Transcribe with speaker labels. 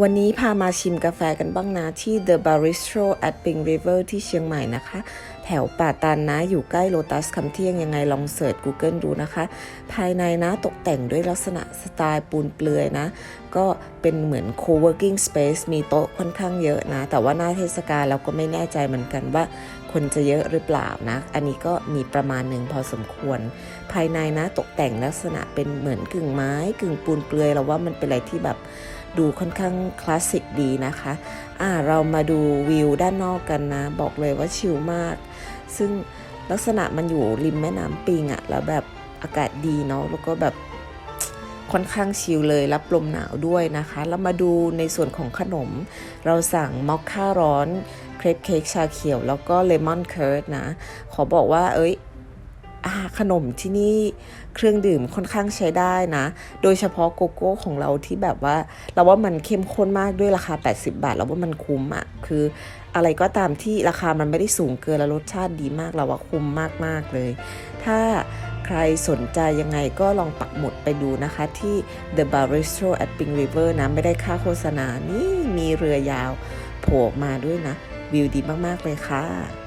Speaker 1: วันนี้พามาชิมกาแฟกันบ้างนะ ที่ The Baristro at Pink River ที่เชียงใหม่นะคะ แถวป่าตันนะอยู่ใกล้โลตัสคำเที่ยงยังไงลองเสิร์ช Google ดูนะคะ ภายในนะตกแต่งด้วยลักษณะสไตล์ปูนเปลือยนะ ก็เป็นเหมือน co-working space มีโต๊ะค่อนข้างเยอะนะ แต่ว่าหน้าเทศกาลเราก็ไม่แน่ใจเหมือนกันว่าคนจะเยอะหรือเปล่านะ อันนี้ก็มีประมาณหนึ่งพอสมควร ภายในนะตกแต่งลักษณะเป็นเหมือนกึ่งไม้กึ่งปูนเปลือยเราว่ามันเป็นอะไรที่แบบ ดูค่อนข้างคลาสสิกดีนะคะอ่าเรามาดูวิวด้านนอกกันนะ บอกเลยว่าชิลมาก ซึ่งลักษณะมันอยู่ริมแม่น้ำปิงอะแล้วแบบอากาศดีเนาะแล้วก็แบบค่อนข้างชิลเลยรับลมหนาวด้วยนะคะ แล้วมาดูในส่วนของขนม เราสั่งมอคค่าร้อน เครปเค้กชาเขียว แล้วก็เลมอนเคิร์ดนะ ขอบอกว่าเอ้ย ขนมที่นี่เครื่องดื่มค่อนข้างใช้ได้นะ โดยเฉพาะโกโก้ของเราที่แบบว่า เราว่ามันเข้มข้นมากด้วยราคา 80 บาท เราว่ามันคุ้มอะ่ะคืออะไรก็ตามที่ราคามันไม่ได้สูงเกินแล้วรสชาติดีมากเราว่าคุ้มมาก ๆ เลย ถ้าใครสนใจยังไงก็ลองปักหมุดไปดูนะคะที่ The Baristro at Pink River นะ ไม่ได้ค่าโฆษณานี่มีเรือยาวโผล่มาด้วยนะ วิวดีมาก ๆ เลยค่ะ